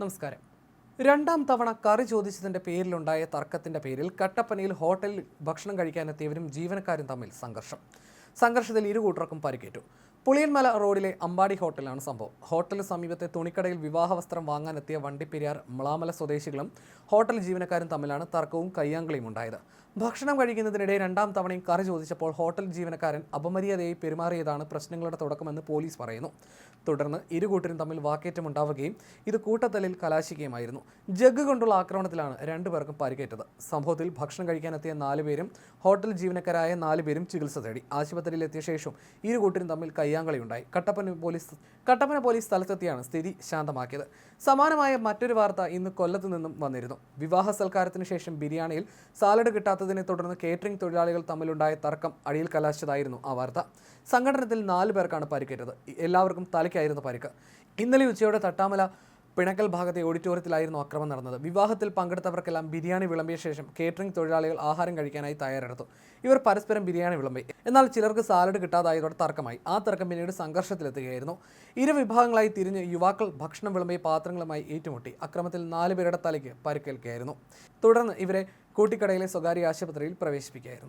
നമസ്കാരം. രണ്ടാം തവണ കറി ചോദിച്ചതിന്റെ പേരിലുണ്ടായ തർക്കത്തിന്റെ പേരിൽ കട്ടപ്പനയിൽ ഹോട്ടലിൽ ഭക്ഷണം കഴിക്കാനെത്തിയവരും ജീവനക്കാരും തമ്മിൽ സംഘർഷം. സംഘർഷത്തിൽ ഇരു കൂട്ടർക്കും പരിക്കേറ്റു. പുളിയൻമല റോഡിലെ അമ്പാടി ഹോട്ടലാണ് സംഭവം. ഹോട്ടലിന് സമീപത്തെ തുണിക്കടയിൽ വിവാഹ വസ്ത്രം വാങ്ങാനെത്തിയ വണ്ടിപ്പെരിയാർ മ്ലാമല സ്വദേശികളും ഹോട്ടൽ ജീവനക്കാരും തമ്മിലാണ് തർക്കവും കയ്യാങ്കളിയും ഉണ്ടായത്. ഭക്ഷണം കഴിക്കുന്നതിനിടെ രണ്ടാം തവണയും കറി ചോദിച്ചപ്പോൾ ഹോട്ടൽ ജീവനക്കാരൻ അപമര്യാദയായി പെരുമാറിയതാണ് പ്രശ്നങ്ങളുടെ തുടക്കമെന്ന് പോലീസ് പറയുന്നു. തുടർന്ന് ഇരു കൂട്ടരും തമ്മിൽ വാക്കേറ്റമുണ്ടാവുകയും ഇത് കൂട്ടത്തലിൽ കലാശിക്കുകയുമായിരുന്നു. ജഗ് കൊണ്ടുള്ള ആക്രമണത്തിലാണ് രണ്ടുപേർക്കും പരിക്കേറ്റത്. സംഭവത്തിൽ ഭക്ഷണം കഴിക്കാനെത്തിയ നാലുപേരും ഹോട്ടൽ ജീവനക്കാരായ നാലുപേരും ചികിത്സ തേടി. ആശുപത്രിയിലെത്തിയ ശേഷം ഇരു കൂട്ടരും തമ്മിൽ കയ്യാങ്കളിയുണ്ടായി. കട്ടപ്പന പോലീസ് കട്ടപ്പന പോലീസ് സ്ഥലത്തെത്തിയാണ് സ്ഥിതി ശാന്തമാക്കിയത്. സമാനമായ മറ്റൊരു വാർത്ത ഇന്ന് കൊല്ലത്തു നിന്നും വന്നിരുന്നു. വിവാഹ സൽക്കാരത്തിന് ശേഷം ബിരിയാണിയിൽ സാലഡ് കിട്ടാത്തതിനെ തുടർന്ന് കേറ്ററിംഗ് തൊഴിലാളികൾ തമ്മിലുണ്ടായ തർക്കം അടിയിൽ കലാശിച്ചതായിരുന്നു ആ വാർത്ത. സംഘടനത്തിൽ നാല് പേർക്കാണ് പരിക്കേറ്റത്. എല്ലാവർക്കും തലയ്ക്കായിരുന്നു പരിക്ക്. ഇന്നലെ ഉച്ചയോടെ തട്ടാമല പിണക്കൽ ഭാഗത്തെ ഓഡിറ്റോറിയത്തിലായിരുന്നു അക്രമം നടന്നത്. വിവാഹത്തിൽ പങ്കെടുത്തവർക്കെല്ലാം ബിരിയാണി വിളമ്പിയ ശേഷം കേറ്ററിംഗ് തൊഴിലാളികൾ ആഹാരം കഴിക്കാനായി തയ്യാറെടുത്തു. ഇവർ പരസ്പരം ബിരിയാണി വിളമ്പി. എന്നാൽ ചിലർക്ക് സാലഡ് കിട്ടാതായതോടെ തർക്കമായി. ആ തർക്കം പിന്നീട് സംഘർഷത്തിലെത്തുകയായിരുന്നു. ഇരു വിഭാഗങ്ങളായി തിരിഞ്ഞ് യുവാക്കൾ ഭക്ഷണം വിളമ്പിയ പാത്രങ്ങളുമായി ഏറ്റുമുട്ടി. അക്രമത്തിൽ നാല് പേരുടെ തലയ്ക്ക് പരിക്കേൽക്കുകയായിരുന്നു. തുടർന്ന് ഇവരെ കൂട്ടിക്കടയിലെ സ്വകാര്യ ആശുപത്രിയിൽ പ്രവേശിപ്പിക്കുകയായിരുന്നു.